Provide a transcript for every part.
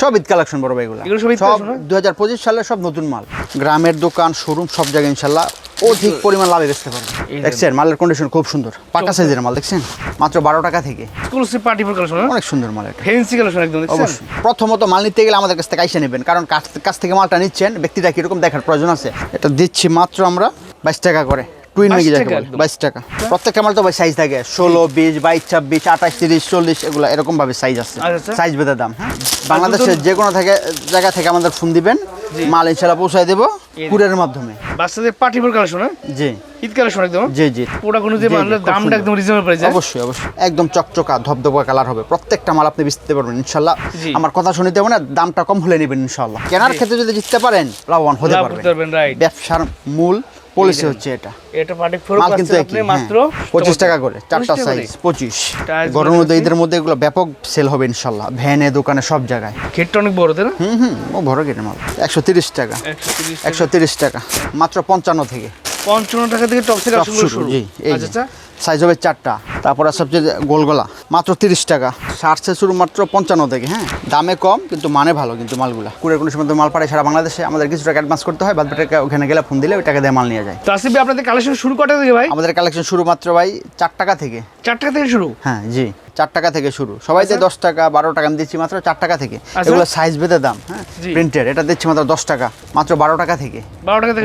সব ঈদ কালেকশন বড় ভাই এগুলো। এগুলো সব না? দুই হাজার পঁচিশ সালে সব নতুন মাল। গ্রামের দোকান শোরুম সব জায়গায় ইনশাল্লাহ অধিক পরিমাণ লাভে বেচতে পারবে এই দেখছেন মালের কন্ডিশন খুব সুন্দর। পাকা সাইজের মাল দেখছেন? মাত্র বারো টাকা থেকে। ফোর অনেক সুন্দর মাল ফেন্সি কালেকশন একদম অবশ্যই। প্রথমত মাল নিতে গেলে আমাদের কাছ থেকে আইসা নেবেন কারণ কাছ কাছ থেকে মালটা নিচ্ছেন ব্যক্তিটা কীরকম দেখার প্রয়োজন আছে এটা দিচ্ছি মাত্র আমরা বাইশ টাকা করে। মেগি যাকে বলে। একদম। বাইশ টাকা। প্রত্যেকটা মাল তো ভাই সাইজ থাকে ষোলো বিশ বাইশ ছাব্বিশ আঠাশ তিরিশ চল্লিশ এগুলো এরকম ভাবে সাইজ আছে। আচ্ছা, আচ্ছা। সাইজ বেঁধে দাম হ্যাঁ? বাংলাদেশের যে কোনো থেকে জায়গা থেকে আমাদের ফোন দিবেন। মাল ইনশাল্লাহ পৌঁছায় দেবো কুরিয়ারের মাধ্যমে। বাচ্চাদের পার্টি কালেকশন হ্যাঁ? জি। ঈদ কালেকশন একদম জি জি। পুরো কোনো যে জি, জি, মালের দামটা একদম রিজনেবল প্রাইস অবশ্যই অবশ্যই। একদম চকচকা ধবধবা কালার হবে। প্রত্যেকটা মাল আপনি বেচতে পারবেন ইনশাল্লাহ আমার কথা শুনতে হবে না দামটা কম হলে নেবেন ইনশাল্লাহ কেনার ক্ষেত্রে যদি জিততে পারেন লাভবান হতে পারবেন। ব্যবসার মূল পলিসি হচ্ছে এটা। এটা পার্টি ফোর পাস কিন্তু আপনি মাত্র হ্যাঁ। পঁচিশ টাকা করে চারটা সাইজ পঁচিশ। Tiles গরম দইদের মধ্যে ঈদের মধ্যে এগুলো ব্যাপক সেল হবে ইনশাআল্লাহ ভ্যানে দোকানে সব জায়গায়। কেট অনেক বড় তাই না? হুম হুম ও বড় কেট মাল। একশো তিরিশ টাকা। একশো তিরিশ একশো তিরিশ টাকা। মাত্র পঞ্চান্ন থেকে। পঞ্চান্ন টাকা থেকে টপ সেল শুরু জি আচ্ছা আচ্ছা। সাইজ হবে চারটা। তারপরে সবচেয়ে গোলগোলা মাত্র তিরিশ টাকা। ষাটশে শুরু মাত্র পঞ্চান্ন থেকে হ্যাঁ? দামে কম কিন্তু মানে ভালো কিন্তু মালগুলা। কুড়ে কোনো সময় মাল পাড়ে সারা বাংলাদেশে আমাদের কিছু টাকা অ্যাডভান্স করতে হয় বাদ টাকা ওখানে গেলে ফোন দিলে ওই টাকা দিয়ে মাল নিয়ে যায়। তো আসিফ আপনাদের কালেকশন শুরু কটা থেকে ভাই? আমাদের কালেকশন শুরু মাত্র ভাই চার টাকা থেকে। চার টাকা থেকে শুরু? হ্যাঁ জি চার টাকা থেকে শুরু। সবাই যে দশ টাকা বারো টাকা আমি দিচ্ছি মাত্র চার টাকা থেকে। আচ্ছা। এগুলো সাইজ বেঁধে দাম হ্যাঁ? প্রিন্টের এটা দিচ্ছি মাত্র দশ টাকা মাত্র বারো টাকা থেকে।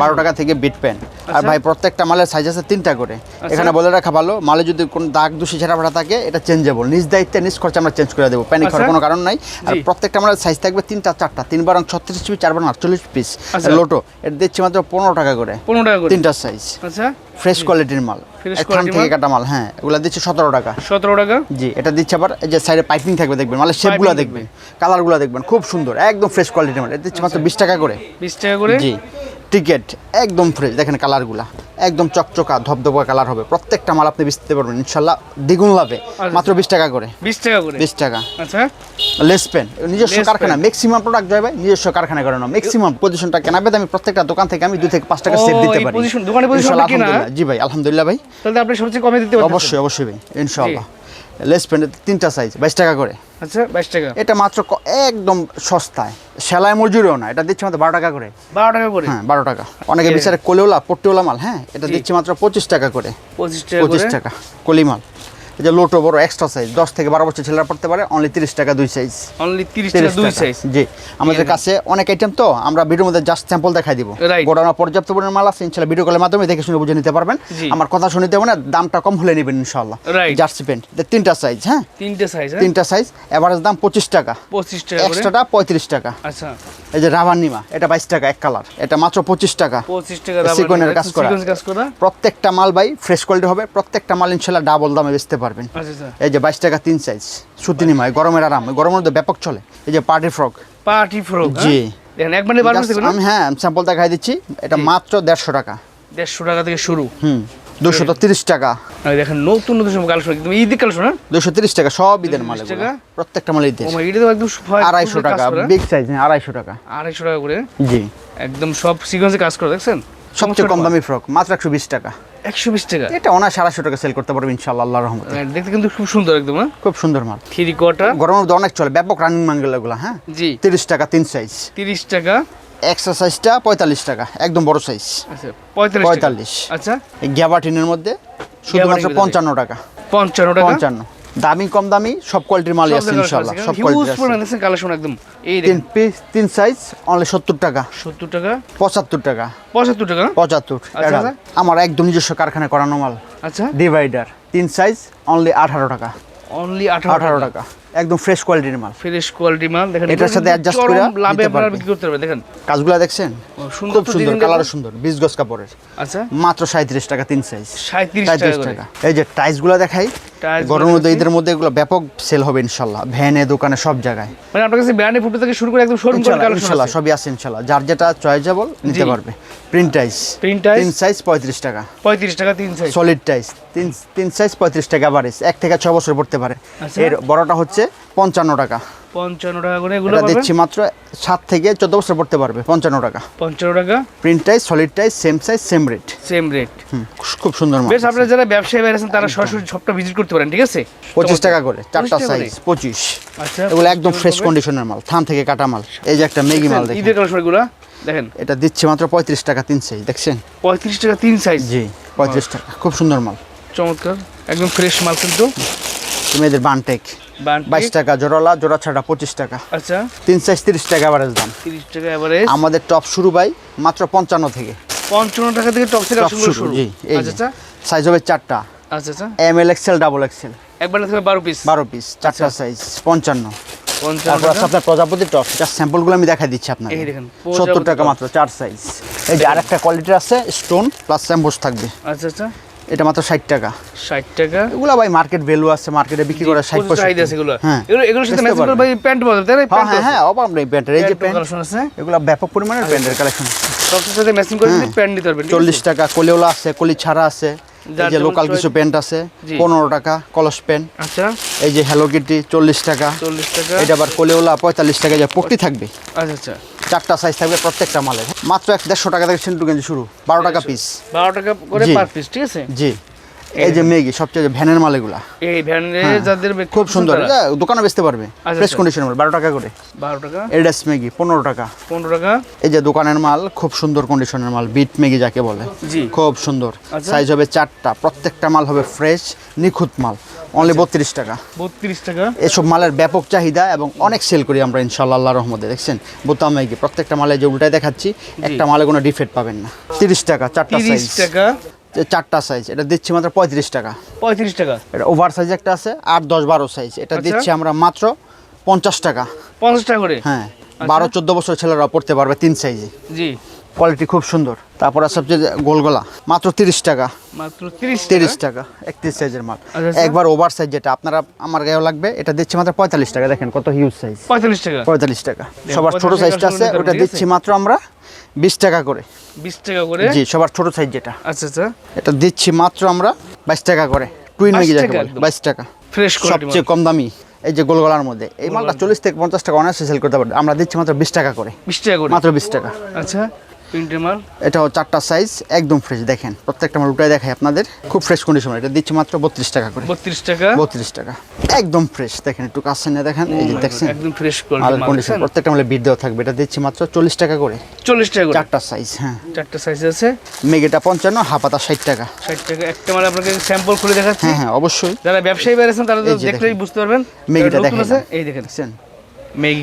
বারো টাকা থেকে বিট পেন আর আচ্ছা। ভাই প্রত্যেকটা মালের সাইজ আছে তিনটা করে। এখানে বলে রাখা ভালো মালে যদি কোনো দাগ দোষী ছেঁড়া ফাটা থাকে এটা চেঞ্জেবল নিজ দায়িত্বে নিজ খরচা আমরা চেঞ্জ করে দেবো। প্যানিক হওয়ার আচ্ছা। কোনো কারণ নাই। আর প্রত্যেকটা মালের সাইজ থাকবে তিনটা চারটা। তিন বারং ছত্রিশ পিস চার বারং আটচল্লিশ পিস। আচ্ছা। লোটো এটা দিচ্ছি মাত্র পনেরো টাকা করে। পনেরো টাকা করে। তিনটা সাইজ আচ্ছা। ফ্রেশ কোয়ালিটির মাল। এক থেকে কাটা মাল হ্যাঁ। এগুলো দিচ্ছে সতেরো টাকা। সতেরো টাকা? জি এটা দিচ্ছে আবার এই যে সাইডে পাইপিং থাকবে দেখবেন। মানে শেপগুলো দেখবেন। কালারগুলো দেখবেন। খুব সুন্দর একদম ফ্রেশ কোয়ালিটির মাল। এটা দিচ্ছে মাত্র বিশ টাকা করে। বিশ টাকা করে? জি। টিকেট একদম ফ্রেশ দেখেন কালারগুলা একদম চকচকা ধবধবা কালার হবে। প্রত্যেকটা মাল আপনি বেচতে পারবেন ইনশাল্লাহ দ্বিগুণ লাভে। মাত্র বিশ টাকা করে। বিশ টাকা করে? বিশ টাকা। আচ্ছা। Less pen. নিজস্ব কারখানা। ম্যাক্সিমাম প্রোডাক্ট জয় ভাই নিজস্ব কারখানা করে না ম্যাক্সিমাম পজিশনটা কেনাবে আমি প্রত্যেকটা দোকান থেকে আমি দুই থেকে পাঁচ টাকা সেভ দিতে পারি। কেনা? আলহামদুলিল্লাহ। জি ভাই আলহামদুলিল্লাহ ভাই। তাহলে আপনি সবচেয়ে কমে দিতে পারবেন অবশ্যই অবশ্যই ভাই। ইনশাল্লাহ লেস প্যান্টের তিনটা সাইজ বাইশ টাকা করে। আচ্ছা বাইশ টাকা। এটা মাত্র একদম সস্তায়। সেলাই মজুরিও না এটা দিচ্ছে মাত্র বারো টাকা করে। বারো টাকা করে? হ্যাঁ বারো টাকা। অনেকে বিচারে কোলেওলা পট্টিওলা মাল হ্যাঁ এটা দিচ্ছে মাত্র পঁচিশ টাকা করে। পঁচিশ টাকা পঁচিশ টাকা কলি মাল এই যে লোটো বড় এক্সট্রা সাইজ দশ থেকে বারো বছর ছেলেরা পড়তে পারে অনলি তিরিশ টাকা দুই সাইজ অনলি তিরিশ টাকা দুই সাইজ জি আমাদের কাছে অনেক আইটেম তো আমরা ভিডিওর মধ্যে জাস্ট স্যাম্পল দেখাই দিব. গোডাউনে পর্যাপ্ত পরিমাণ মাল আছে ইনশাল্লাহ ভিডিও কলের মাধ্যমে দেখে শুনে বুঝে নিতে পারবেন। আমার কথা শুনে হবে না দামটা কম হলে নেবেন ইনশাল্লাহ. জার্সি প্যান্ট তিনটা সাইজ হ্যাঁ? তিনটে সাইজ তিনটা সাইজ এভারেজ দাম পঁচিশ টাকা। পঁচিশ টাকা এক্সট্রাটা পঁয়ত্রিশ টাকা। আচ্ছা। এই যে রাবার নিমা এটা বাইশ টাকা এক কালার এটা মাত্র পঁচিশ টাকা। পঁচিশ টাকা Sequin-এর কাজ করা। সিকোয়েন্স কাজ করা? প্রত্যেকটা মাল ভাই ফ্রেশ কোয়ালিটি হবে। প্রত্যেকটা মাল ইনশাল্লাহ ডাবল দামে বেচতে পারবেন। আচ্ছা আচ্ছা। এই যে বাইশ টাকা তিন সাইজ সুতি নিমা এই গরমের আরাম গরমের মধ্যে ব্যাপক চলে। এই যে পার্টি ফ্রক পার্টি ফ্রক জি। আমি হ্যাঁ স্যাম্পল দেখাই দিচ্ছি। এটা মাত্র দেড়শো টাকা। দেড়শো টাকা থেকে শুরু। হুম দুশো তিরিশ টাকা। দেখেন নতুন নতুন সব কালেকশন একদম ঈদের কালেকশন হ্যাঁ? দুশো তিরিশ টাকা সব ঈদের মাল 230 এগুলো। টাকা? প্রত্যেকটা মাল ঈদের। এটা তো একদম আড়াইশো টাকা। বিগ সাইজ হ্যাঁ আড়াইশো টাকা। আড়াইশো টাকা করে? জি। একদম সব সিকোয়েন্সে কাজ করে দেখছেন? সবচেয়ে কম দামি ফ্রক মাত্র একশো বিশ টাকা। একশো বিশ টাকা। এটা ওনার আড়াইশো টাকা সেল করতে পারব ইনশাল্লাহ আল্লাহ রহমতে। হ্যাঁ, দেখতে কিন্তু খুব সুন্দর একদম হ্যাঁ? খুব সুন্দর মাল। থ্রি কোয়ার্টার গরমের মধ্যে অনেক চলে ব্যাপক রানিং মাঙ্গেলগুলা হ্যাঁ? জি। তিরিশ টাকা তিন সাইজ তিরিশ টাকা। একশো সাইজটা পঁয়তাল্লিশ টাকা একদম বড় সাইজ আচ্ছা পঁয়তাল্লিশ আচ্ছা। গ্যাবাটিনের মধ্যে শুধুমাত্র পঞ্চান্ন টাকা। পঞ্চান্ন টাকা? পঞ্চান্ন। দামি কম দামি সব কোয়ালিটির মালই আছে ইনশাআল্লাহ সব কোয়ালিটির কালেকশন একদম এই তিন পিস তিন সাইজ অনলি সত্তর টাকা। সত্তর টাকা? পঁচাত্তর টাকা। পঁচাত্তর টাকা? পঁচাত্তর আচ্ছা, এটা আচ্ছা। আমার একদম নিজস্ব কারখানায় করানো মাল। আচ্ছা। ডিভাইডার তিন সাইজ অনলি আঠারো টাকা। অনলি আঠারো আঠারো টাকা। একদম ফ্রেশ কোয়ালিটির মাল। ফ্রেশ কোয়ালিটি মাল দেখেন এটার সাথে adjust করে লাভে আপনারা বিক্রি করতে পারবেন দেখেন। কাজগুলো দেখছেন? সুন্দর সুন্দর কালার সুন্দর বিশ গজ কাপড়ের। আচ্ছা। মাত্র সাঁত্রিশ টাকা তিন সাইজ সাঁত্রিশ টাকা এই যে টাইলসগুলো দেখাই গরমের মধ্যে ঈদের মধ্যে এগুলো ব্যাপক সেল হবে ইনশাল্লাহ ভ্যানে দোকানে সব জায়গায়। মানে আপনার কাছে ব্র্যান্ডে ফুটো থেকে শুরু করে একদম শোরুম করে ইনশাল্লাহ কালেকশন ইনশাল্লাহ সবই আছে ইনশাল্লাহ। যার যেটা চয়েজেবল নিতে পারবে। Print tiles Print tiles? তিন সাইজ পঁয়ত্রিশ টাকা। পঁয়ত্রিশ টাকা তিন সাইজ সলিড টাইস তিন তিন সাইজ পঁয়ত্রিশ টাকা বারিস এক থেকে ছ বছর পড়তে পারে। আচ্ছা। এর বড়টা হচ্ছে পঞ্চান্ন টাকা। পঞ্চান্ন টাকা করে এগুলো দিচ্ছি মাত্র সাত থেকে চোদ্দ বছর পড়তে পারবে পঞ্চান্ন টাকা। পঞ্চান্ন টাকা। Solid tights same size same rate same rate খুব সুন্দর বেশ আপনারা যারা ব্যবসায়ী বাইরে আছেন তারা সরাসরি সবটা ভিজিট করতে পারেন ঠিক আছে? পঁচিশ টাকা করে চারটা 25 টাকা করে? সাইজ পঁচিশ। আচ্ছা এগুলো একদম ফ্রেশ কন্ডিশনের মাল থান থেকে কাটা মাল। এই যে একটা ম্যাগি মাল দেখেন। ঈদের কালেকশন এগুলো দেখেন। এটা দিচ্ছি মাত্র পঁয়ত্রিশ টাকা তিন সাইজ দেখছেন? পঁয়ত্রিশ টাকা তিন সাইজ জি পঁয়ত্রিশ টাকা। খুব সুন্দর মাল। চমৎকার। একদম ফ্রেশ মাল কিন্তু। মেয়েদের বানটেক। বান্টি। বাইশ টাকা জোড়ালা জোড়া ছাড়া পঁচিশ টাকা। আচ্ছা। তিন সাইজ তিরিশ টাকা অ্যাভারেজ দাম। তিরিশ টাকা এভারেজ আমাদের টপ শুরু ভাই মাত্র পঞ্চান্ন থেকে। পঞ্চান্ন টাকা থেকে টপ শুরু শুরু। জি এই আচ্ছা আচ্ছা। সাইজ হবে চারটা। আচ্ছা আচ্ছা। M L XL double XL একবার বারো পিস বারো পিস চারটা সাইজ পঞ্চান্ন। পঞ্চান্ন তারপর আছে আপনার প্রজাপতি টপ যার স্যাম্পলগুলো আমি দেখাই দিচ্ছি আপনাকে। সত্তর টাকা মাত্র চার সাইজ এই যে আরেকটা কোয়ালিটির আছে স্টোন প্লাস থাকবে। আচ্ছা আচ্ছা। এটা মাত্র ষাট টাকা। ষাট টাকা? এগুলো ভাই মার্কেট ভ্যালু আছে মার্কেটে বিক্রি করে ষাট প্রচুর চাহিদা আছে এগুলো। হ্যাঁ। এগুলো এগুলোর সাথে ম্যাচিং করে ভাই প্যান্ট পাওয়া যাবে তাই না? হ্যাঁ প্যান্ট হ্যাঁ হ্যাঁ অভাব নেই প্যান্টের এই যে প্যান্ট কালেকশন আছে। এগুলো ব্যাপক পরিমাণের প্যান্টের কালেকশন সব সাথে ম্যাচিং করে প্যান্ট নিতে পারবেন ঠিক আছে? চল্লিশ টাকা কোলেওলা আছে কলি ছাড়া আছে। এই যে লোকাল কিছু প্যান্ট আছে পনেরো টাকা কলস প্যান্ট আচ্ছা। এই যে হ্যালো কিটি চল্লিশ টাকা। চল্লিশ টাকা। এটা আবার কোলেওলা পঁয়তাল্লিশ টাকা যে পকটি থাকবে। আচ্ছা আচ্ছা। চারটা সাইজ থাকবে প্রত্যেকটা মালে মাত্র এক দেড়শো টাকা থেকে সেন্টু গেঞ্জি শুরু বারো টাকা পিস বারো টাকা করে পার পিস ঠিক আছে? জি। এই যে মেগি সবচেয়ে ভ্যানের মাল এগুলা এই ভ্যানে যাদের খুব সুন্দর। দোকানে বেচতে পারবে। আচ্ছা, ফ্রেশ আচ্ছা। কন্ডিশনের মাল বারো টাকা করে। বারো টাকা? এডাস মেগি পনেরো টাকা। পনেরো টাকা? এই যে দোকানের মাল খুব সুন্দর কন্ডিশনের মাল বিট মেগি যাকে বলে। খুব সুন্দর। আচ্ছা। সাইজ হবে চারটা প্রত্যেকটা মাল হবে ফ্রেশ নিখুঁত মাল। অনলি আচ্ছা। বত্রিশ টাকা। বত্রিশ টাকা? এসব মালের ব্যাপক চাহিদা এবং অনেক সেল করি আমরা ইনশাল্লাহ আল্লাহ রহমতে। দেখছেন? বোতাম মেগি প্রত্যেকটা মালে যে উল্টায় দেখাচ্ছি একটা মালে কোনো ডিফেক্ট পাবেন না। তিরিশ টাকা চারটা সাইজ টাকা? চারটা সাইজ এটা দিচ্ছি মাত্র পঁয়ত্রিশ টাকা। পঁয়ত্রিশ টাকা। এটা ওভার সাইজ একটা আছে আট দশ বারো সাইজ এটা আচ্ছা। দিচ্ছি আমরা মাত্র পঞ্চাশ টাকা। পঞ্চাশ টাকা করে? হ্যাঁ বারো চোদ্দ বছর ছেলেরা পড়তে পারবে তিন সাইজে জি। কোয়ালিটি খুব সুন্দর। তারপর সবচেয়ে গোলগলা মাত্র তিরিশ টাকা। মাত্র তিরিশ তিরিশ টাকা একত্রিশ সাইজের মাল। আচ্ছা, আচ্ছা। একবার ওভার সাইজ যেটা আপনারা আমার গায়েও লাগবে এটা দিচ্ছি মাত্র পঁয়তাল্লিশ টাকা। দেখেন কত হিউজ সাইজ পঁয়তাল্লিশ টাকা। পঁয়তাল্লিশ টাকা। সবার ছোট সাইজটা আছে ওটা দিচ্ছি মাত্র আমরা বিশ টাকা করে। বিশ টাকা করে? জি সবার ছোট সাইজ যেটা। আচ্ছা আচ্ছা। এটা দিচ্ছি মাত্র আমরা বাইশ টাকা করে। টুইন 22 মেগি যাকে বলে। বাইশ টাকা। ফ্রেশ কোয়ালিটি সবচেয়ে কম দামি। এই যে গোলগলার মধ্যে। এই মালটা চল্লিশ থেকে পঞ্চাশ টাকা অনায়াসে সেল করতে পারবে। আমরা দিচ্ছি মাত্র বিশ টাকা করে। বিশ টাকা করে? মাত্র বিশ টাকা। আচ্ছা। প্রিন্টের মাল? এটাও চারটা সাইজ একদম ফ্রেশ দেখেন প্রত্যেকটা মাল উঠায় দেখাই আপনাদের। খুব ফ্রেশ কন্ডিশন এটা দিচ্ছি মাত্র বত্রিশ টাকা করে। বত্রিশ টাকা? বত্রিশ টাকা। একদম ফ্রেশ দেখেন একটু কাছে নিয়ে দেখেন এই যে দেখছেন? একদম ফ্রেশ মাল কন্ডিশন প্রত্যেকটা মালে বিট দেওয়া থাকবে এটা দিচ্ছি মাত্র চল্লিশ টাকা করে। চল্লিশ টাকা করে? চারটা সাইজ হ্যাঁ। চারটা সাইজ আছে? মেগেটা পঞ্চান্ন হাফাতা ষাট টাকা। ষাট টাকা একটা মাল আপনাকে স্যাম্পল খুলে দেখাচ্ছি। হ্যাঁ হ্যাঁ অবশ্যই। যারা ব্যবসায়ী বেড়েছেন তারা তো দেখলেই বুঝতে পারবেন। মেগিটা দেখেন। এই দেখেন।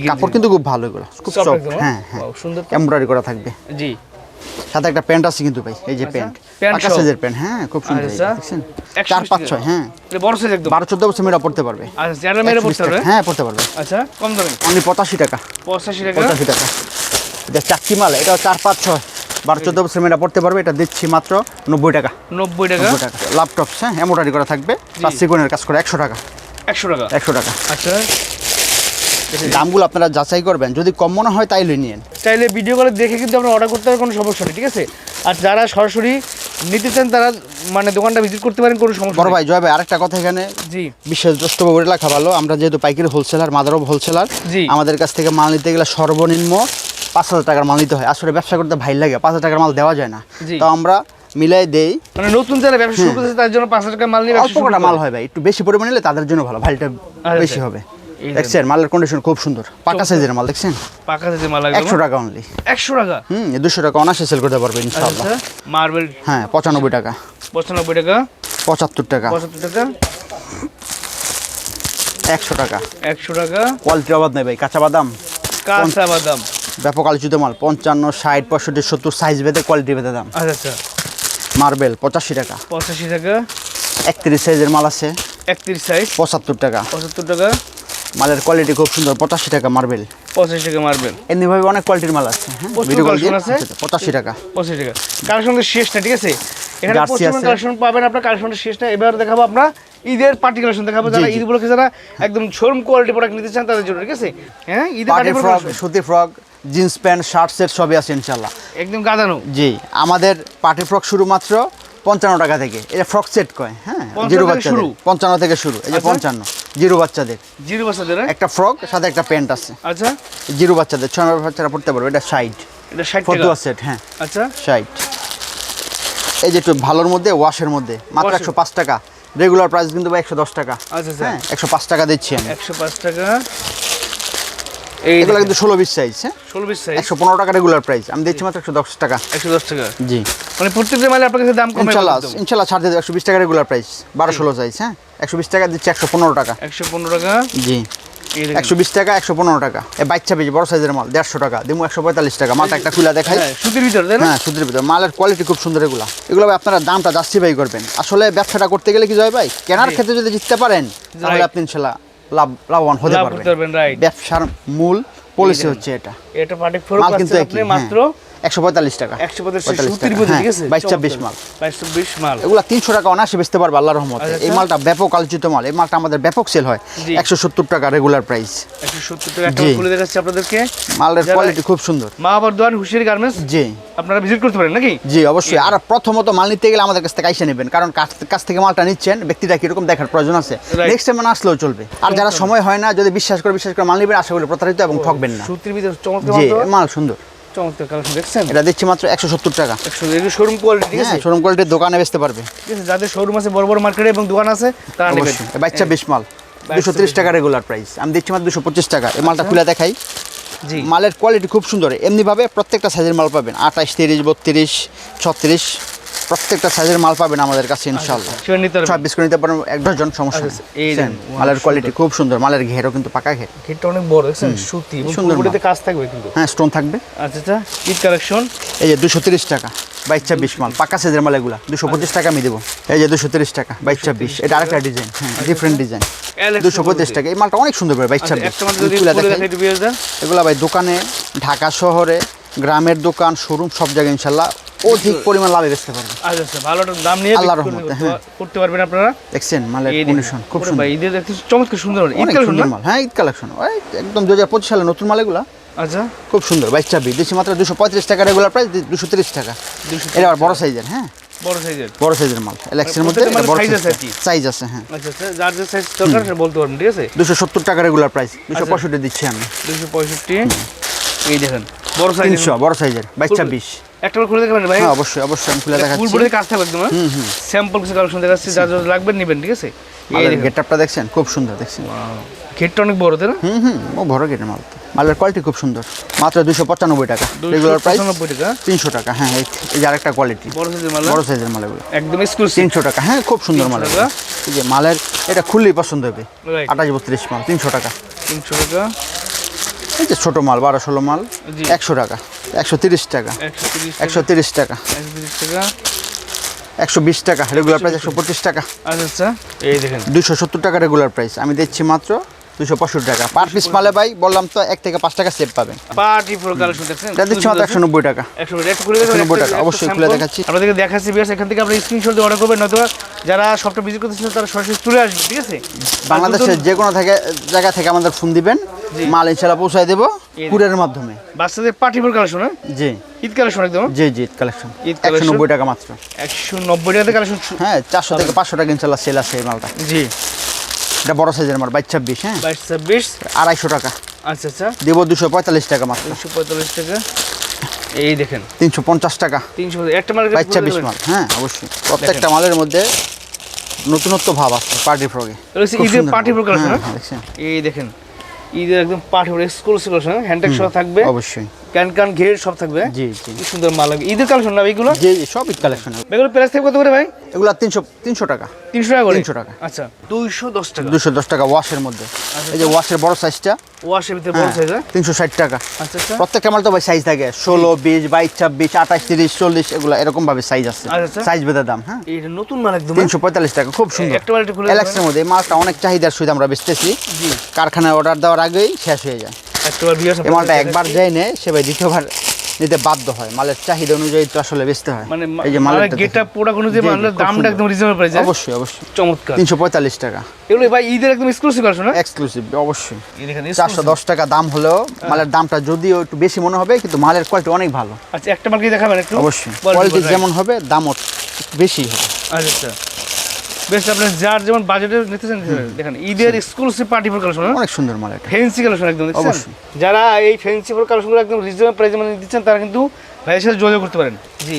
কাপড় কিন্তু খুব ভালো এগুলো। খুব সফট হ্যাঁ হ্যাঁ। সুন্দর এমব্রয়ডারি করা থাকবে। জি। সাথে একটা প্যান্ট আছে কিন্তু ভাই এই যে প্যান্ট। প্যান্ট পাকা সাইজের প্যান্ট হ্যাঁ খুব সুন্দর। আচ্ছা। দেখছেন? একশো চার বিশ পাঁচ টাকা। ছয় হ্যাঁ। এটা বড় সাইজ একদম। বারো চোদ্দ বছর মেয়েরা পড়তে পারবে। আচ্ছা যারা মেরে 120 পড়তে টাকা। হ্যাঁ পড়তে পারবে। আচ্ছা কম দামে। অনলি টাকা। পঁচাশি টাকা? পঁচাশি টাকা। এটা চাকরি মাল এটাও চার পাঁচ ছয়। বারো চোদ্দ বছর মেয়েরা পড়তে পারবে এটা দিচ্ছি মাত্র নব্বই টাকা। নব্বই টাকা? টাকা। হ্যাঁ এমব্রয়ডারি করা থাকবে। প্লাস সিকোনের কাজ করে একশো টাকা। একশো টাকা? একশো টাকা। আচ্ছা। দামগুলো আপনারা যাচাই করবেন। যদি কম মনে হয় তাইলে নিয়েন। চাইলে ভিডিও কলে দেখে কিন্তু আপনার অর্ডার করতে হবে কোনো সমস্যা নেই ঠিক আছে? আর যারা সরাসরি নিতে চান তারা মানে দোকানটা ভিজিট করতে পারেন কোনো সমস্যা বড় ভাই জয় ভাই আরেকটা কথা এখানে। জি। বিশেষ দ্রষ্টব্য বলে লেখা ভালো আমরা যেহেতু পাইকারি হোলসেলার মাদারও হোলসেলার জি। আমাদের কাছ থেকে মাল নিতে গেলে সর্বনিম্ন পাঁচ হাজার টাকার মাল নিতে হয়। আসলে ব্যবসা করতে ভাই লাগে পাঁচ হাজার টাকার মাল দেওয়া যায় না। তো আমরা মিলাই দেই। মানে নতুন যারা ব্যবসা শুরু করতেছে তার জন্য পাঁচ হাজার টাকা মাল নিয়ে অল্প কটা মাল হয় ভাই একটু বেশি পরিমাণে নিলে তাদের জন্য ভালো ভাইটা আচ্ছা। বেশি হবে। দেখছেন মালের কন্ডিশন খুব সুন্দর। পাকা সাইজের মাল দেখছেন? পাকা যে মাল একশো টাকা অনলি একশো টাকা? হুম দুশো টাকা অনাসে সেল করতে পারবে ইনশাআল্লাহ। আচ্ছা মার্বেল হ্যাঁ পঁচানব্বই টাকা। পঁচানব্বই টাকা? পঁচাত্তর টাকা। পঁচাত্তর টাকা? একশো টাকা। একশো টাকা? কোয়ালিটির অবাধ নেই ভাই কাঁচা বাদাম। কাঁচা বাদাম। ব্যাপক আলোচিত মাল পঞ্চান্ন ষাট পঁয়ষট্টি সত্তর সাইজ বেঁধে কোয়ালিটি বেঁধে দাম। আচ্ছা আচ্ছা। মার্বেল পঁচাশি টাকা। পঁচাশি টাকা? একত্রিশ সাইজের মাল আছে। একত্রিশ সাইজ পঁচাত্তর টাকা। পঁচাত্তর টাকা? মালের কোয়ালিটি খুব সুন্দর পঁচাশি টাকা মার্বেল পঁচাশি টাকা মার্বেল এমনিভাবে অনেক কোয়ালিটির মাল আছে হ্যাঁ। আচ্ছা, পঁচাশি টাকা। পঁচিশ টাকা। কালেকশন শেষ না ঠিক আছে? এখানে প্রচুর কালেকশন পাবেন আপনার কালেকশনের শেষ এবার দেখাবো আপনার ঈদের পার্টি কালেকশন দেখাবো যারা ঈদ উপলক্ষে যারা একদম শোরুম কোয়ালিটি প্রোডাক্ট নিতে চান তাদের জন্য ঠিক আছে? হ্যাঁ ঈদের পার্টি পার্টি ফ্রক সুতি frock jeans pant shirt set সবই আছে ইনশাল্লাহ একদম গাদানো। জি আমাদের পার্টি ফ্রক শুরু মাত্র পঞ্চান্ন টাকা থেকে। এটা ফ্রক সেট কয় হ্যাঁ? জিরো শুরু? পঞ্চান্ন থেকে শুরু এই যে আচ্ছা। পঞ্চান্ন। জিরো বাচ্চাদের। জিরো বাচ্চাদের হ্যাঁ? একটা ফ্রক সাথে একটা প্যান্ট আছে। আচ্ছা। জিরো বাচ্চাদের ছয় নম্বর বাচ্চারা পড়তে পারবে এটা সাইড এটা সাইড ফটো ফতুয়া সেট হ্যাঁ। আচ্ছা। সাইড এই যে একটু ভালোর মধ্যে ওয়াশের মধ্যে মাত্র। একশো পাঁচ টাকা। রেগুলার প্রাইস কিন্তু একশো দশ টাকা। আচ্ছা আচ্ছা। হ্যাঁ একশো পাঁচ টাকা দিচ্ছি আমি। একশো পাঁচ টাকা। এগুলো কিন্তু ষোলো বিশ সাইজ হ্যাঁ? ষোলো বিশ সাইজ একশো পনেরো টাকা রেগুলার প্রাইস আমি দিচ্ছি মাত্র একশো দশ টাকা। একশো দশ টাকা। জি। মানে প্রত্যেকটা মালে আপনার কাছে দাম কমে ইনশাল্লাহ ইনশাল্লাহ ছাড় দিয়ে একশো বিশ টাকা রেগুলার প্রাইস বারো ষোলো সাইজ হ্যাঁ? একশো বিশ টাকা দিচ্ছি একশো পনেরো টাকা। একশো পনেরো টাকা। জি। একশো বিশ টাকা একশো পনেরো টাকা। এই বাচ্চা বেশি বড় সাইজের মাল দেড়শো টাকা। দিমু একশো পঁয়তাল্লিশ টাকা। মালটা একটা খুলে দেখাই। হ্যাঁ সুতির ভিতরে তাই হ্যাঁ সুতির ভিতরে। মালের কোয়ালিটি খুব সুন্দর এগুলো। এগুলো ভাই আপনারা দামটা জাস্টিফাই করবেন। আসলে ব্যবসাটা করতে গেলে কি জয় ভাই? কেনার ক্ষেত্রে যদি জিততে পারেন তাহলে আপনি ইনশাল্লাহ লাভবান হতে পারবেন। ব্যবসার মূল পলিসি হচ্ছে এটা। এটা পার্টি ফোর আপনি মাত্র একশো পঁয়তাল্লিশ টাকা। একশো পঁচাশি 45 সুতির টাকা, ভিতরে হ্যাঁ, ঠিক আছে? 22 চব্বিশ মাল। বাইশ চব্বিশ মাল। এগুলো তিনশো টাকা অনায়াসে বেচতে পারবে আল্লাহ রহমতে। আচ্ছা, এই আচ্ছা। মালটা ব্যাপক আলোচিত মাল। এই মালটা আমাদের ব্যাপক সেল হয়। একশো সত্তর টাকা রেগুলার প্রাইস একশো সত্তর টাকা খুলে দেখাচ্ছি আপনাদেরকে। মালের কোয়ালিটি খুব সুন্দর। মা আবার হুশিয়ারি গার্মেন্টস জি। আপনারা ভিজিট করতে পারেন নাকি? জি অবশ্যই। আর প্রথমত মাল নিতে গেলে আমাদের কাছ থেকে আইসা নেবেন। কারণ কাছ- থেকে মালটা নিচ্ছেন ব্যক্তিটা কীরকম দেখার প্রয়োজন আছে। নেক্সট টাইম আসলেও চলবে। আর যারা সময় হয় না যদি বিশ্বাস করে বিশ্বাস করে মাল নেবেন আশা করি প্রতারিত এবং ঠকবেন না। জি মাল সুন্দর। চমৎকার কালেকশন দেখছেন? এটা দিচ্ছি মাত্র একশো সত্তর টাকা। একশো শোরুম কোয়ালিটি ঠিক আছে? হ্যাঁ শোরুম কোয়ালিটির দোকানে বেচতে পারবে। ঠিক আছে যাদের শোরুম আছে বড় বড় মার্কেটে এবং দোকান আছে তারা নেবেন বাচ্চা বেশ মাল দুশো তিরিশ টাকা রেগুলার প্রাইস আমি দিচ্ছি মাত্র দুশো পঁচিশ টাকা। এই মালটা খুলে দেখাই। জি। মালের কোয়ালিটি খুব সুন্দর। এমনিভাবে প্রত্যেকটা সাইজের মাল পাবেন। আঠাশ তিরিশ বত্রিশ ছত্রিশ। প্রত্যেকটা সাইজের মাল পাবেন আমাদের কাছে নিতে পারবেন। ছাব্বিশ করে নিতে পারেন এক ডজন সমস্যা আচ্ছা, এই মালের কোয়ালিটি খুব সুন্দর মালের ঘেরও কিন্তু পাকা ঘের। ঘেরটা অনেক বড় দেখছেন? সুতি সুন্দর কাজ থাকবে কিন্তু। হ্যাঁ স্টোন থাকবে। আচ্ছা আচ্ছা কালেকশন এই যে দুশো তিরিশ টাকা বাইশ ছাব্বিশ মাল পাকা সাইজের মাল এগুলা। দুশো পঁচিশ টাকা আমি দেবো। এই যে দুশো তিরিশ টাকা বাইশ ছাব্বিশ। এটা আরেকটা ডিজাইন হ্যাঁ ডিফারেন্ট ডিজাইন দুশো পঁচিশ টাকা এই মালটা অনেক সুন্দর বাইশ ছাব্বিশ। এগুলা ভাই দোকানে ঢাকা শহরে গ্রামের দোকান শোরুম সব জায়গায় ইনশাল্লাহ অধিক পরিমাণ লাভে বেচতে পারবে আচ্ছা আচ্ছা ভালো দাম নিয়ে আল্লাহর রহমতে, হ্যাঁ। করতে পারবেন আপনারা? দেখছেন মালের কন্ডিশন খুব সুন্দর। ঈদের চমৎকার সুন্দর অনেক সুন্দর মাল হ্যাঁ ঈদ কালেকশন। একদম দু হাজার পঁচিশ সালে নতুন মাল এগুলা। আচ্ছা। খুব সুন্দর বাইশ ছাব্বিশ দিচ্ছি মাত্র দুশো পঁয়ত্রিশ টাকা রেগুলার প্রাইস দুশো তিরিশ টাকা। 230 এটা আবার বড় সাইজের হ্যাঁ? বড় সাইজের। বড় সাইজের মাল এলেক্সের মধ্যে বড় সাইজ আছে হ্যাঁ। আচ্ছা যার যে সাইজ দরকার বলতে পারবেন ঠিক আছে? দুশো সত্তর টাকা রেগুলার প্রাইস দুশো। পঁয়ষট্টি দিচ্ছি আমি। দুশো পঁয়ষট্টি। এই দেখেন বড় সাইজ তিনশো বড় সাইজের বাইশ ছাব্বিশ। একটা খুলে দেখাবেন ভাই? হ্যাঁ অবশ্যই অবশ্যই আমি খুলে ফুল দেখাচ্ছি। কাজ থাকবে একদম স্যাম্পল কিছু কালেকশন দেখাচ্ছি যা যা লাগবে নেবেন ঠিক আছে? এই গেটআপটা দেখছেন? খুব সুন্দর দেখছেন? ঘেরটা অনেক বড় তাই না? হুম হুম ও বড় গেটের মাল। মালের কোয়ালিটি খুব সুন্দর। মাত্র দুশো পঁচানব্বই টাকা। রেগুলার প্রাইস 295 টাকা। তিনশো টাকা হ্যাঁ এই যে আরেকটা কোয়ালিটি বড় সাইজের মাল বড় সাইজের মাল এগুলো। একদম এক্সক্লুসিভ তিনশো টাকা হ্যাঁ খুব সুন্দর মাল 300। এই যে মালের এটা খুললেই পছন্দ হবে. আঠাশ বত্রিশ মাল তিনশো টাকা। তিনশো টাকা। এই যে ছোটো মাল বারো ষোলো মাল একশো টাকা একশো তিরিশ টাকা একশো তিরিশ একশো টাকা। একশো বিশ টাকা রেগুলার প্রাইস একশো পঁচিশ টাকা। আচ্ছা আচ্ছা। এই দেখেন। দুশো সত্তর টাকা রেগুলার প্রাইস আমি দিচ্ছি মাত্র দুশো পঁয়ষট্টি টাকা। পার পিস মালে ভাই বললাম তো এক থেকে পাঁচ টাকা সেভ পাবেন। পার্টি ফোর কালেকশন দেখছেন এটা দিচ্ছি মাত্র একশো নব্বই টাকা। একশো একটু খুলে দেখাবেন 190 টাকা, অবশ্যই খুলে দেখাচ্ছি। আপনাদেরকে দেখাচ্ছি বিয়াস এখান থেকে আপনারা স্ক্রিনশট অর্ডার করবেন নয়তো যারা শপটা ভিজিট করতে তারা সরাসরি চলে আসবে ঠিক আছে? বাংলাদেশের যে কোনো থেকে জায়গা থেকে আমাদের ফোন দিবেন মাল ইনশাল্লাহ পৌঁছায় দেবো কুরিয়ারের মাধ্যমে। বাচ্চাদের পার্টি ফোর কালেকশন জি। ঈদ কালেকশন একদম? জি জি কালেকশন ঈদ একশো নব্বই টাকা মাত্র। একশো নব্বই টাকাতে কালেকশন হ্যাঁ চারশো থেকে পাঁচশো টাকা ইনশাল্লাহ সেল আছে এই মালটা। জি। এটা বড় সাইজের মাল বাইশ ছাব্বিশ হ্যাঁ? বাইশ ছাব্বিশ। আড়াইশো টাকা। আচ্ছা আচ্ছা। দেবো দুশো পঁয়তাল্লিশ টাকা মাত্র। দুশো পঁয়তাল্লিশ টাকা। এই দেখেন। তিনশো পঞ্চাশ টাকা। তিনশো একটা মার্কেট বাইশ ছাব্বিশ মাল হ্যাঁ অবশ্যই। প্রত্যেকটা মালের মধ্যে নতুনত্ব ভাব আছে পার্টি ফ্রগে। ঈদের party frock collection, হ্যাঁ? দেখছেন। এই দেখেন ঈদের একদম পার্টি ফোর এক্সক্লুসিভ হ্যান্ডটেক সহ থাকবে। অবশ্যই। ক্যান ক্যান ঘের সব থাকবে। জি জি। কি সুন্দর মাল লাগবে। ঈদের কালেকশন না এইগুলো জি জি সব ঈদ কালেকশন এগুলো প্রাইস থেকে কত করে ভাই? এগুলো তিনশো তিনশো টাকা। তিনশো টাকা করে? 300 টাকা। আচ্ছা। দুইশো দশ টাকা। দুশো দশ টাকা ওয়াশের মধ্যে। এই যে ওয়াশের বড় সাইজটা ওয়াশের ভিতরে বড় সাইজ হ্যাঁ তিনশো ষাট টাকা। আচ্ছা আচ্ছা। প্রত্যেকটা মাল তো ভাই সাইজ থাকে। ষোলো বিশ বাইশ ছাব্বিশ আঠাশ তিরিশ চল্লিশ এগুলো এরকম ভাবে সাইজ আছে। আচ্ছা, আচ্ছা। সাইজ বেঁধে দাম হ্যাঁ। এইটা নতুন মাল একদম তিনশো পঁয়তাল্লিশ টাকা খুব সুন্দর। একটা মাল একটু খুলে এলাক্সের মধ্যে এই মালটা অনেক চাহিদার সুবিধা আমরা বেচতেছি। কারখানায় অর্ডার দেওয়ার আগেই শেষ হয়ে যায়। মালটা একবার যাই নেয় সে ভাই দ্বিতীয়বার নিতে বাধ্য হয়। মালের চাহিদা অনুযায়ী তো আসলে বেচতে হয়। মানে এই যে মালের গেটআপ মালের দামটা একদম রিজনেবল প্রাইস অবশ্যই অবশ্যই। চমৎকার। তিনশো পঁয়তাল্লিশ টাকা। এগুলো ভাই ঈদের একদম এক্সক্লুসিভ কালেকশন না? এক্সক্লুসিভ অবশ্যই। চারশো দশ টাকা দাম হলেও মালের দামটা যদিও একটু বেশি মনে হবে কিন্তু মালের কোয়ালিটি অনেক ভালো। আচ্ছা একটা মাল কি দেখাবেন একটু? অবশ্যই। কোয়ালিটি যেমন হবে দামও বেশি হবে। আচ্ছা আচ্ছা। বেশ আপনার যার যেমন বাজেটে নিতে চান নিতে পারেন। দেখেন ঈদের এক্সক্লুসিভ পার্টি ফোর কালেকশন অনেক সুন্দর মাল এটা। ফ্যান্সি কালেকশন একদম অবশ্যই। যারা এই ফ্যান্সি ফোর কালেকশনগুলো একদম রিজনেবল প্রাইসে মানে দিচ্ছেন তারা কিন্তু ভাইয়ের সাথে যোগাযোগ করতে পারেন। জি।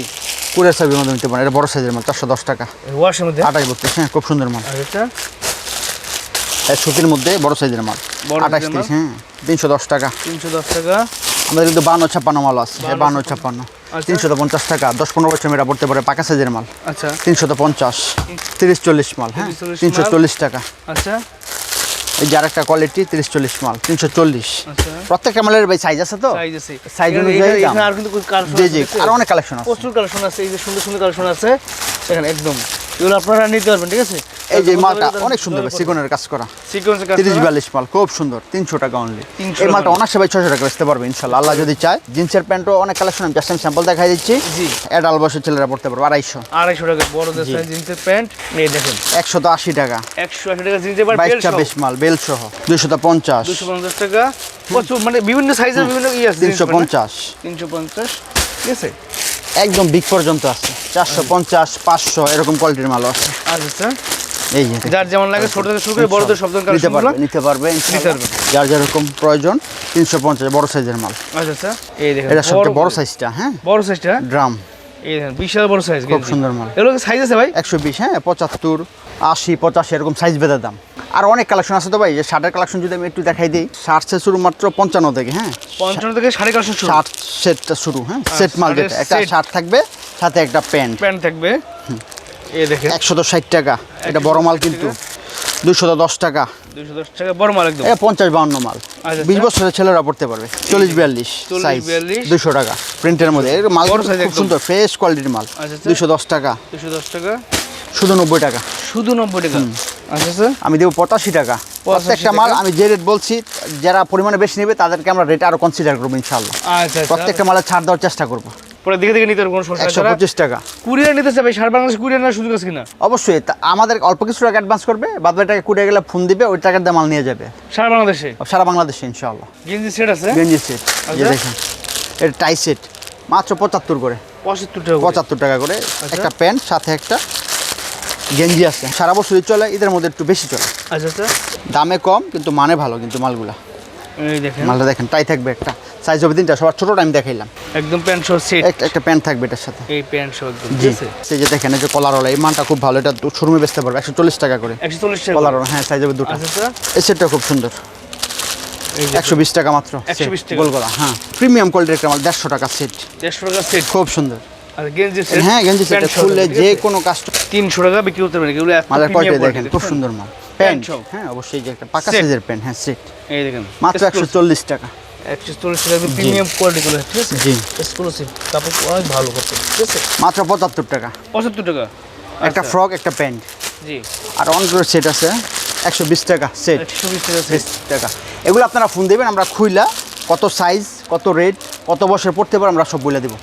কুরিয়ার সার্ভিসের মধ্যে নিতে পারেন। এটা বড় সাইজের মাল চারশো দশ টাকা। ওয়াশের মধ্যে? আঠাশ বত্রিশ হ্যাঁ খুব সুন্দর মাল। এটা? সুতির মধ্যে বড় সাইজের মাল। তিরিশ হ্যাঁ তিনশো দশ টাকা। তিনশো দশ টাকা। আমাদের কিন্তু বান্ন ছাপ্পান্ন মাল আছে। এই বান্ন ছাপ্পান্ন। আচ্ছা। তিনশো পঞ্চাশ টাকা। দশ পনেরো বছর মেয়েরা পড়তে পারে পাকা সাইজের মাল। আচ্ছা। তিনশো পঞ্চাশ। তিরিশ চল্লিশ মাল হ্যাঁ? তিনশো চল্লিশ টাকা। আচ্ছা। এই যে আরেকটা কোয়ালিটি তিরিশ চল্লিশ মাল তিনশো চল্লিশ। আচ্ছা। প্রত্যেকটা মালের ভাই সাইজ আছে তো? সাইজ অনুযায়ী আর কিন্তু জি জি আর অনেক কালেকশন আছে। প্রচুর কালেকশন আছে এই যে সুন্দর সুন্দর কালেকশন আছে। এখানে একদম। এগুলো আপনারা নিতে পারবেন ঠিক আছে? এই যে মালটা অনেক সুন্দর সিকনের কাজ করা। তিরিশ বিয়াল্লিশ মাল খুব সুন্দর তিনশো টাকা অনলি এই মালটা অনেক সবাই ছশো টাকা বেচতে পারবে ইনশাল্লাহ। আল্লাহ যদি চায় জিন্সের প্যান্টও অনেক কালেকশন আমি জাস্ট আমি স্যাম্পল দেখাই দিচ্ছি। অ্যাডাল ছেলেরা পড়তে পারবে আড়াইশো। আড়াইশো টাকা সাইজ জিন্সের প্যান্ট। দেখেন। একশো তো আশি টাকা। একশো আশি টাকা জিন্সের প্যান্ট বাইশ ছাব্বিশ মাল বেল সহ দুশো পঞ্চাশ। দুশো পঞ্চাশ টাকা। মানে বিভিন্ন সাইজের বিভিন্ন ই আছে তিনশো পঞ্চাশ। তিনশো পঞ্চাশ। ঠিক আছে? একদম বিগ পর্যন্ত আছে। চারশো পঞ্চাশ পাঁচশো এরকম কোয়ালিটির মালও আছে। আচ্ছা। এই যার যেমন লাগে ছোট থেকে শুরু করে বড়দের সব ধরনের নিতে পারবে নিতে পারবে। যার যেরকম প্রয়োজন তিনশো পঞ্চাশ বড় সাইজের মাল। আচ্ছা আচ্ছা। এই দেখেন এটা সবচেয়ে বড় সাইজটা হ্যাঁ? বড় সাইজটা? ড্রাম। এই দেখেন বিশাল বড় সাইজ খুব সুন্দর মাল। এগুলো সাইজ আছে ভাই? একশো বিশ হ্যাঁ পঁচাত্তর আশি পঁচাশি এরকম সাইজ বেঁধে দাম। আর অনেক কালেকশন আছে তো ভাই যে শার্টের কালেকশন যদি আমি একটু দেখাই দিই শার্ট সেট শুরু মাত্র পঞ্চান্ন থেকে হ্যাঁ? পঞ্চান্ন থেকে সাড়ে কালেকশন শুরু। শার্ট সেটটা শুরু হ্যাঁ? সেট মাল যেটা একটা শার্ট থাকবে সাথে একটা প্যান্ট। প্যান্ট থাকবে। দেখেন। একশো ষাট টাকা। এটা বড় মাল কিন্তু। দুশো দশ টাকা। দুইশো দশ টাকা বড় মাল একদম। এটা পঞ্চাশ বাউন্ন মাল। আচ্ছা, বিশ আচ্ছা। বছরের ছেলেরা পড়তে পারবে। চল্লিশ বিয়াল্লিশ 40, সাইজ 42 দুশো টাকা। প্রিন্টের মধ্যে। মাল খুব সুন্দর ফ্রেশ কোয়ালিটির মাল। আচ্ছা। দুশো দশ টাকা। দুশো দশ টাকা। শুধু নব্বই টাকা। শুধু নব্বই টাকা। আচ্ছা আমি দেবো পঁচাশি টাকা। প্রত্যেকটা মাল আমি যে রেট বলছি যারা পরিমাণে বেশি নেবে তাদেরকে আমরা রেট আরও কনসিডার করব ইনশাল্লাহ প্রত্যেকটা মালের ছাড় দেওয়ার চেষ্টা করব। পরে দেখে নিতে পারব কোনো সমস্যা একশো পঁচিশ টাকা। কুরিয়ার নিতে চাবে সারা বাংলাদেশ কুরিয়ার নেওয়ার সুযোগ আছে কিনা? অবশ্যই আমাদের অল্প কিছু টাকা অ্যাডভান্স করবে বাদ টাকা কুড়িয়ে গেলে ফোন দিবে ওই টাকার মাল নিয়ে যাবে। সারা বাংলাদেশে? সারা বাংলাদেশে গেঞ্জি সেট আছে? গেঞ্জি সেট যে আচ্ছা। দেখেন এটা টাই সেট মাত্র পঁচাত্তর করে। পঁচাত্তর টাকা পঁচাত্তর টাকা করে। আচ্ছা। একটা প্যান্ট সাথে একটা গেঞ্জি আছে। সারা বছরই চলে ঈদের মধ্যে একটু বেশি চলে। আচ্ছা আচ্ছা। দামে কম কিন্তু মানে ভালো কিন্তু মালগুলা। এই দেখেন। মালটা দেখেন টাই থাকবে একটা। সাইজ হবে তিনটা সবার ছোটোটা আমি দেখাইলাম। একদম প্যান্ট শর্ট সেট একটা প্যান্ট থাকবে এটার সাথে। এই প্যান্ট শর্ট জি। ঠিক সেই যে দেখেন যে কলারওয়ালা এই মানটা খুব ভালো এটা শোরুমে বেচতে পারবে একশো চল্লিশ টাকা করে। একশো চল্লিশ টাকা কলারওয়ালা হ্যাঁ সাইজ হবে দুটো। আচ্ছা আচ্ছা। এই সেটটা খুব সুন্দর। একশো বিশ টাকা মাত্র। 120 টাকা। গোলগলা হ্যাঁ। প্রিমিয়াম কোয়ালিটির একটা মাল দেড়শো টাকা সেট দেড়শো টাকা সেট খুব সুন্দর। আর গেঞ্জি সেট হ্যাঁ গেঞ্জি সেট খুললে যে কোনো কাস্ট তিনশো টাকা বিক্রি করতে পারেন এগুলো মালের কোয়ালিটি দেখেন খুব সুন্দর মাল। প্যান্ট প্যান্ট হ্যাঁ অবশ্যই যে একটা পাকা সাইজের প্যান্ট হ্যাঁ সেট এই দেখেন মাত্র একশো চল্লিশ টাকা। একশো চল্লিশ টাকা প্রিমিয়াম কোয়ালিটিগুলো ঠিক আছে? জি। এক্সক্লুসিভ কাপড় অনেক ভালো করছে ঠিক আছে? মাত্র পঁচাত্তর টাকা। পঁচাত্তর টাকা? একটা আচ্ছা, ফ্রক একটা প্যান্ট জি। আর অন সেট আছে একশো বিশ টাকা সেট একশো বিশ টাকা টাকা। এগুলো আপনারা ফোন দেবেন আমরা খুইলা কত সাইজ কত রেট কত বছর পড়তে পারে আমরা সব বলে দেবো।